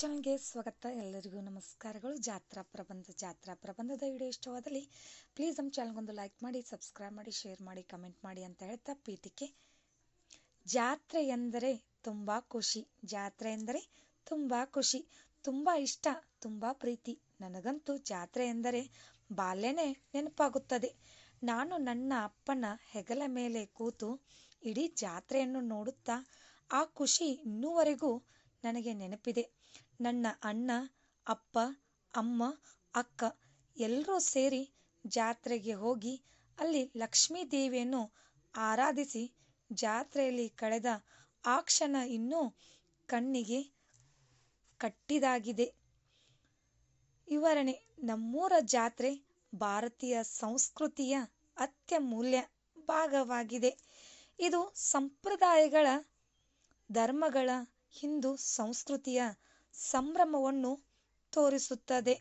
ಚಾನಲ್ಗೆ ಸ್ವಾಗತ. ಎಲ್ಲರಿಗೂ ನಮಸ್ಕಾರಗಳು. ಜಾತ್ರಾ ಪ್ರಬಂಧ, ಜಾತ್ರಾ ಪ್ರಬಂಧದ ವಿಡಿಯೋ ಇಷ್ಟವಾದಲ್ಲಿ ಪ್ಲೀಸ್ ನಮ್ಮ ಚಾನಲ್ಗೊಂದು ಲೈಕ್ ಮಾಡಿ ಸಬ್ಸ್ಕ್ರೈಬ್ ಮಾಡಿ ಶೇರ್ ಮಾಡಿ ಕಮೆಂಟ್ ಮಾಡಿ ಅಂತ ಹೇಳ್ತಾ ಪೀಠಿಕೆ ಜಾತ್ರೆ ಎಂದರೆ ತುಂಬ ಖುಷಿ. ಜಾತ್ರೆ ಎಂದರೆ ತುಂಬ ಖುಷಿ, ತುಂಬ ಇಷ್ಟ, ತುಂಬ ಪ್ರೀತಿ. ನನಗಂತೂ ಜಾತ್ರೆ ಎಂದರೆ ಬಾಲ್ಯನೇ ನೆನಪಾಗುತ್ತದೆ. ನಾನು ನನ್ನ ಅಪ್ಪನ ಹೆಗಲ ಮೇಲೆ ಕೂತು ಇಡೀ ಜಾತ್ರೆಯನ್ನು ನೋಡುತ್ತಾ ಆ ಖುಷಿ ಇನ್ನೂವರೆಗೂ ನನಗೆ ನೆನಪಿದೆ. ನನ್ನ ಅಣ್ಣ, ಅಪ್ಪ, ಅಮ್ಮ, ಅಕ್ಕ ಎಲ್ಲರೂ ಸೇರಿ ಜಾತ್ರೆಗೆ ಹೋಗಿ ಅಲ್ಲಿ ಲಕ್ಷ್ಮೀ ದೇವಿಯನ್ನು ಆರಾಧಿಸಿ ಜಾತ್ರೆಯಲ್ಲಿ ಕಳೆದ ಆ ಕ್ಷಣ ಇನ್ನೂ ಕಣ್ಣಿಗೆ ಕಟ್ಟಿದಾಗಿದೆ. ವಿವರಣೆ, ನಮ್ಮೂರ ಜಾತ್ರೆ ಭಾರತೀಯ ಸಂಸ್ಕೃತಿಯ ಅತ್ಯಮೂಲ್ಯ ಭಾಗವಾಗಿದೆ. ಇದು ಸಂಪ್ರದಾಯಗಳ, ಧರ್ಮಗಳ ಹಿಂದೂ ಸಂಸ್ಕೃತಿಯ ಸಂಭ್ರಮವನ್ನು ತೋರಿಸುತ್ತದೆ.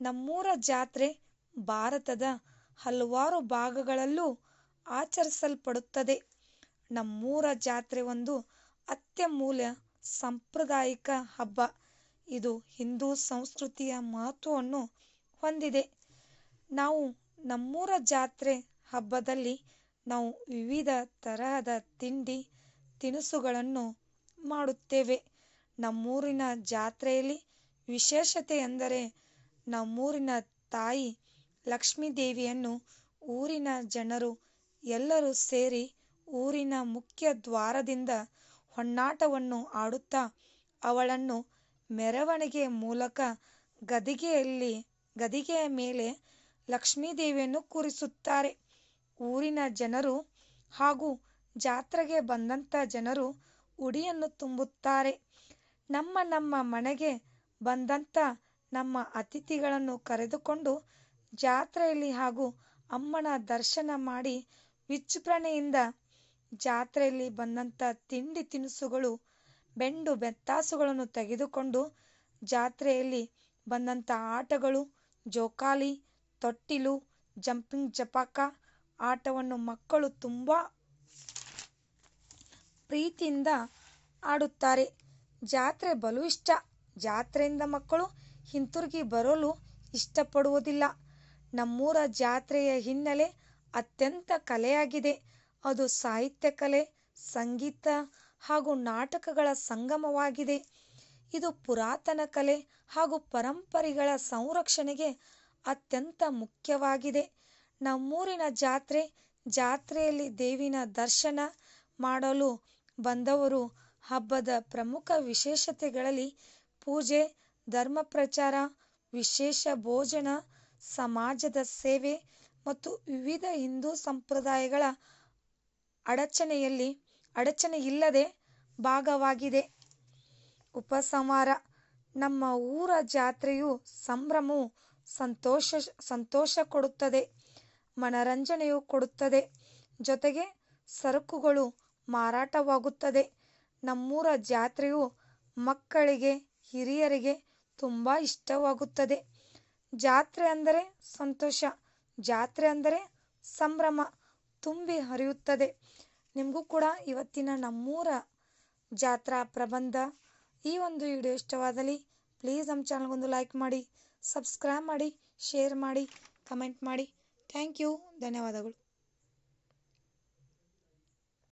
ನಮ್ಮೂರ ಜಾತ್ರೆ ಭಾರತದ ಹಲವಾರು ಭಾಗಗಳಲ್ಲೂ ಆಚರಿಸಲ್ಪಡುತ್ತದೆ. ನಮ್ಮೂರ ಜಾತ್ರೆ ಒಂದು ಅತ್ಯಮೂಲ್ಯ ಸಾಂಪ್ರದಾಯಿಕ ಹಬ್ಬ. ಇದು ಹಿಂದೂ ಸಂಸ್ಕೃತಿಯ ಮಹತ್ವವನ್ನು ಹೊಂದಿದೆ. ನಾವು ನಮ್ಮೂರ ಜಾತ್ರೆ ಹಬ್ಬದಲ್ಲಿ ನಾವು ವಿವಿಧ ತರಹದ ತಿಂಡಿ ತಿನಿಸುಗಳನ್ನು ಮಾಡುತ್ತೇವೆ. ನಮ್ಮೂರಿನ ಜಾತ್ರೆಯಲ್ಲಿ ವಿಶೇಷತೆ ಎಂದರೆ ನಮ್ಮೂರಿನ ತಾಯಿ ಲಕ್ಷ್ಮೀ ದೇವಿಯನ್ನು ಊರಿನ ಜನರು ಎಲ್ಲರೂ ಸೇರಿ ಊರಿನ ಮುಖ್ಯ ದ್ವಾರದಿಂದ ಹೊನ್ನಾಟವನ್ನು ಆಡುತ್ತಾ ಅವಳನ್ನು ಮೆರವಣಿಗೆ ಮೂಲಕ ಗದಿಗೆಯಲ್ಲಿ, ಗದಿಗೆಯ ಮೇಲೆ ಲಕ್ಷ್ಮೀ ದೇವಿಯನ್ನು ಕೂರಿಸುತ್ತಾರೆ. ಊರಿನ ಜನರು ಹಾಗೂ ಜಾತ್ರೆಗೆ ಬಂದಂಥ ಜನರು ಉಡಿಯನ್ನು ತುಂಬುತ್ತಾರೆ. ನಮ್ಮ ನಮ್ಮ ಮನೆಗೆ ಬಂದಂಥ ನಮ್ಮ ಅತಿಥಿಗಳನ್ನು ಕರೆದುಕೊಂಡು ಜಾತ್ರೆಯಲ್ಲಿ ಹಾಗೂ ಅಮ್ಮನ ದರ್ಶನ ಮಾಡಿ ವಿಜೃಂಭಣೆಯಿಂದ ಜಾತ್ರೆಯಲ್ಲಿ ಬಂದಂಥ ತಿಂಡಿ ತಿನಿಸುಗಳು, ಬೆಂಡು ಬೆತ್ತಾಸುಗಳನ್ನು ತೆಗೆದುಕೊಂಡು ಜಾತ್ರೆಯಲ್ಲಿ ಬಂದಂಥ ಆಟಗಳು, ಜೋಕಾಲಿ, ತೊಟ್ಟಿಲು, ಜಂಪಿಂಗ್ ಜಪಾಕ, ಆಟವನ್ನು ಮಕ್ಕಳು ತುಂಬ ಪ್ರೀತಿಯಿಂದ ಆಡುತ್ತಾರೆ. ಜಾತ್ರೆ ಬಲು ಇಷ್ಟ ಜಾತ್ರೆಯಿಂದ ಮಕ್ಕಳು ಹಿಂತಿರುಗಿ ಬರಲು ಇಷ್ಟಪಡುವುದಿಲ್ಲ. ನಮ್ಮೂರ ಜಾತ್ರೆಯ ಹಿನ್ನೆಲೆ ಅತ್ಯಂತ ಕಲೆಯಾಗಿದೆ. ಅದು ಸಾಹಿತ್ಯ ಕಲೆ, ಸಂಗೀತ ಹಾಗೂ ನಾಟಕಗಳ ಸಂಗಮವಾಗಿದೆ. ಇದು ಪುರಾತನ ಕಲೆ ಹಾಗೂ ಪರಂಪರೆಗಳ ಸಂರಕ್ಷಣೆಗೆ ಅತ್ಯಂತ ಮುಖ್ಯವಾಗಿದೆ. ನಮ್ಮೂರಿನ ಜಾತ್ರೆ ಜಾತ್ರೆಯಲ್ಲಿ ದೇವಿನ ದರ್ಶನ ಮಾಡಲು ಬಂದವರು ಹಬ್ಬದ ಪ್ರಮುಖ ವಿಶೇಷತೆಗಳಲ್ಲಿ ಪೂಜೆ, ಧರ್ಮ ಪ್ರಚಾರ, ವಿಶೇಷ ಭೋಜನ, ಸಮಾಜದ ಸೇವೆ ಮತ್ತು ವಿವಿಧ ಹಿಂದೂ ಸಂಪ್ರದಾಯಗಳ ಅಡಚಣೆಯಲ್ಲಿ ಅಡಚಣೆಯಿಲ್ಲದೆ ಭಾಗವಾಗಿದೆ. ಉಪಸಂಹಾರ, ನಮ್ಮ ಊರ ಜಾತ್ರೆಯು ಸಂಭ್ರಮವು ಸಂತೋಷ ಸಂತೋಷ ಕೊಡುತ್ತದೆ, ಮನರಂಜನೆಯು ಕೊಡುತ್ತದೆ. ಜೊತೆಗೆ ಸರಕುಗಳು ಮಾರಾಟವಾಗುತ್ತದೆ. ನಮ್ಮೂರ ಜಾತ್ರೆಯು ಮಕ್ಕಳಿಗೆ, ಹಿರಿಯರಿಗೆ ತುಂಬ ಇಷ್ಟವಾಗುತ್ತದೆ. ಜಾತ್ರೆ ಅಂದರೆ ಸಂತೋಷ, ಜಾತ್ರೆ ಅಂದರೆ ಸಂಭ್ರಮ, ತುಂಬಿ ಹರಿಯುತ್ತದೆ. ನಿಮಗೂ ಕೂಡ ಇವತ್ತಿನ ನಮ್ಮೂರ ಜಾತ್ರಾ ಪ್ರಬಂಧ ಈ ಒಂದು ವಿಡಿಯೋ ಇಷ್ಟವಾದಲ್ಲಿ ಪ್ಲೀಸ್ ನಮ್ಮ ಚಾನಲ್ಗೊಂದು ಲೈಕ್ ಮಾಡಿ, ಸಬ್ಸ್ಕ್ರೈಬ್ ಮಾಡಿ, ಶೇರ್ ಮಾಡಿ, ಕಮೆಂಟ್ ಮಾಡಿ. ಥ್ಯಾಂಕ್ ಯು, ಧನ್ಯವಾದಗಳು.